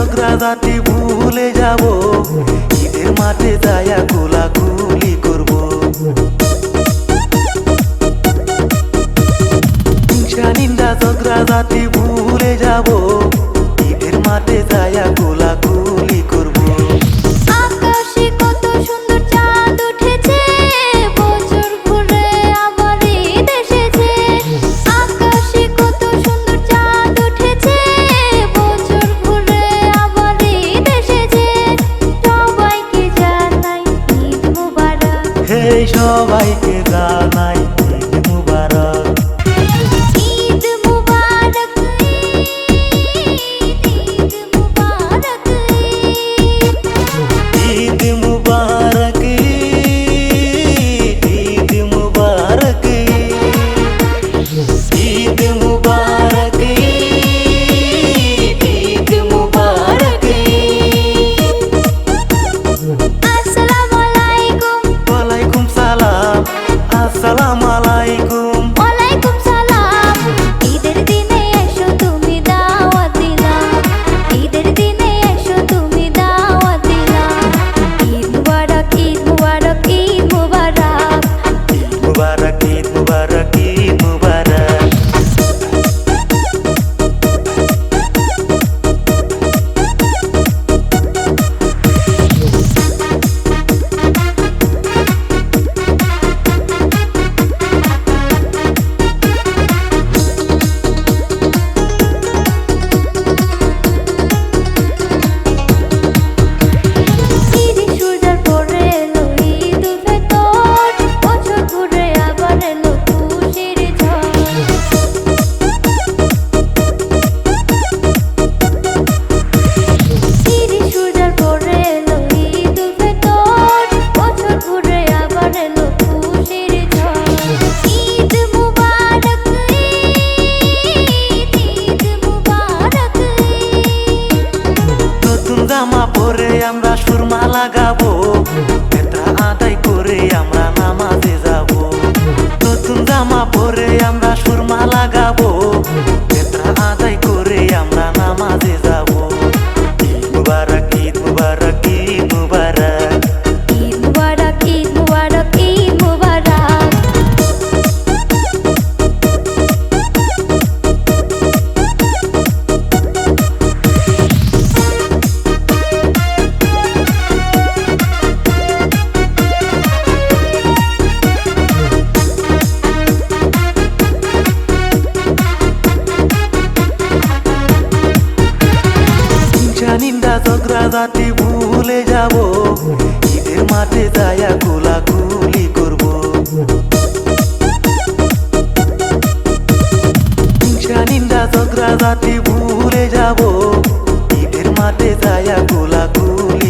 অগ্রাগাতি ভুলে যাব। ঈদের মাঠে দায়া গোলা গুলি করব। হিংসা নিন্দা অগ্রাগাতি ভুলে যাব। ঈদের মাঠে দায়া গোলা গুলি Oh দিনটা রাতি ভুলে যাব। ঈদের মাঠে দায়া কোলাকুলি করব। নিন্দা রাতি ভুলে যাব। ঈদের মাঠে দায়া কোলাকুলি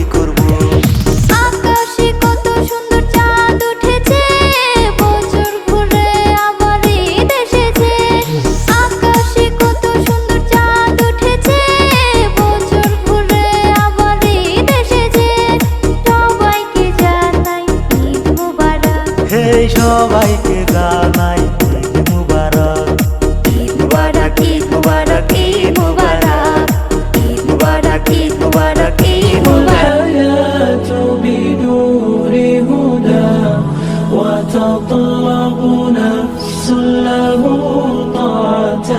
تطلب نفس له طاعة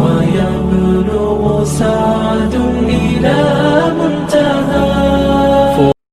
ويبلغ سعد إلى